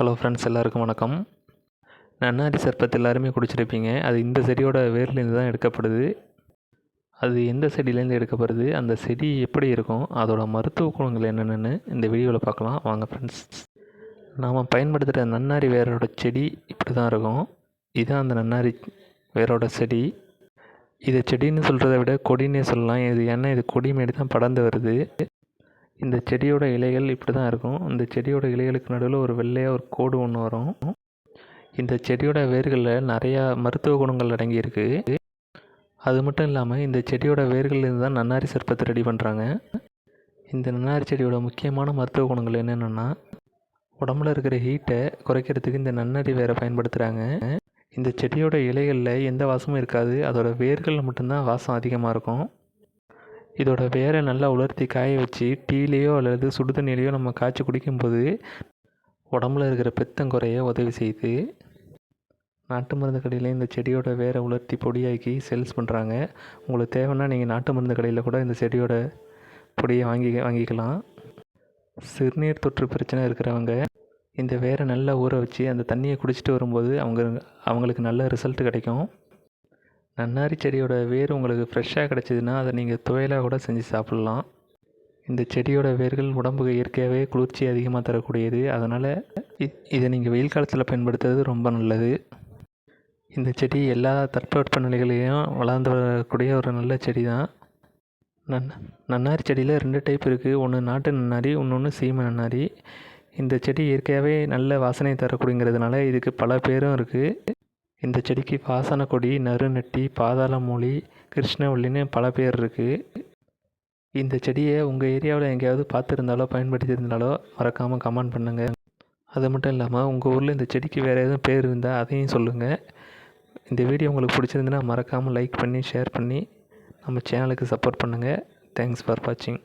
Hello friends எல்லாருக்கும் வணக்கம். நன்னாரி சர்பத் எல்லாருமே குடிச்சிருப்பீங்க. அது இந்த செடியோட வேர்லேருந்து தான் எடுக்கப்படுது. அது எந்த செடியிலேருந்து எடுக்கப்படுது? அந்த செடி எப்படி இருக்கும்? அதோட மருத்துவ குணங்கள் என்னென்னு இந்த வீடியோவில் பார்க்கலாம். வாங்க ஃப்ரெண்ட்ஸ் நாம் பயன்படுத்துகிற நன்னாரி வேரோட செடி இப்படி தான் இருக்கும். இதுதான் அந்த நன்னாரி வேரோட செடி. இதை செடின்னு சொல்கிறத விட கொடின்னே சொல்லலாம். இது ஏன்னா இது கொடி மாரி தான் படர்ந்து வருது. இந்த செடியோட இலைகள் இப்படி தான் இருக்கும். இந்த செடியோட இலைகளுக்கு நடுவில் ஒரு வெள்ளையாக ஒரு கோடு ஒன்று வரும். இந்த செடியோட வேர்களில் நிறையா மருத்துவ குணங்கள் அடங்கியிருக்கு. அது மட்டும் இல்லாமல் இந்த செடியோட வேர்கள்லேருந்து தான் நன்னாரி சர்பத்தை ரெடி பண்ணுறாங்க இந்த நன்னாரி செடியோட முக்கியமான மருத்துவ குணங்கள் என்னென்னா உடம்புல இருக்கிற ஹீட்டை குறைக்கிறதுக்கு இந்த நன்னாரி வேரை பயன்படுத்துகிறாங்க இந்த செடியோட இலைகளில் எந்த வாசமும் இருக்காது. அதோடய வேர்களில் மட்டும்தான் வாசம் அதிகமாக இருக்கும். இதோட வேரை நல்லா உலர்த்தி காய வச்சு டீலேயோ அல்லது சுடு தண்ணியிலையோ நம்ம காய்ச்சி குடிக்கும்போது உடம்புல இருக்கிற பித்தம் குறைய உதவி செய்யுது. நாட்டு மருந்து கடையில் இந்த செடியோட வேரை உலர்த்தி பொடியாக்கி சேல்ஸ் பண்ணுறாங்க உங்களுக்கு தேவைன்னா நீங்கள் நாட்டு மருந்து கடையில் கூட இந்த செடியோட பொடியை வாங்கி வாங்கிக்கலாம். சிறுநீர் தொற்று பிரச்சனை இருக்கிறவங்க இந்த வேரை நல்லா ஊற வச்சு அந்த தண்ணியை குடிச்சிட்டு வரும்போது அவங்க அவங்களுக்கு நல்ல ரிசல்ட் கிடைக்கும். நன்னாரி செடியோட வேர் உங்களுக்கு ஃப்ரெஷ்ஷாக கிடச்சிதுன்னா அதை நீங்கள் துவையலாக கூட செஞ்சு சாப்பிட்லாம். இந்த செடியோட வேர்கள் உடம்புக்கு இயற்கையாகவே குளிர்ச்சி அதிகமாக தரக்கூடியது. அதனால் இதை நீங்கள் வெயில் காலத்தில் பயன்படுத்துறது ரொம்ப நல்லது. இந்த செடி எல்லா தட்பவெட்ப நிலைகளையும் வளர்ந்து வரக்கூடிய ஒரு நல்ல செடி தான் நன் நன்னாரி செடியில் ரெண்டு டைப் இருக்குது ஒன்று நாட்டு நன்னாரி இன்னொன்று சீமை நன்னாரி. இந்த செடி இயற்கையாகவே நல்ல வாசனை தரக்கூடியங்கிறதுனால இதுக்கு பல பேரும் இருக்குது இந்த செடிக்கு பாசன கொடி நறுநெட்டி பாதாளமூலி கிருஷ்ணவள்ளின்னு பல பேர் இருக்குது இந்த செடியை உங்கள் ஏரியாவில் எங்கேயாவது பார்த்துருந்தாலோ பயன்படுத்தியிருந்தாலோ மறக்காமல் கமெண்ட் பண்ணுங்கள் அது மட்டும் இல்லாமல் உங்கள் ஊரில் இந்த செடிக்கு வேறு எதுவும் பேர் இருந்தால் அதையும் சொல்லுங்கள் இந்த வீடியோ உங்களுக்கு பிடிச்சிருந்துன்னா மறக்காமல் லைக் பண்ணி ஷேர் பண்ணி நம்ம சேனலுக்கு சப்போர்ட் பண்ணுங்கள் தேங்க்ஸ் ஃபார் வாட்சிங்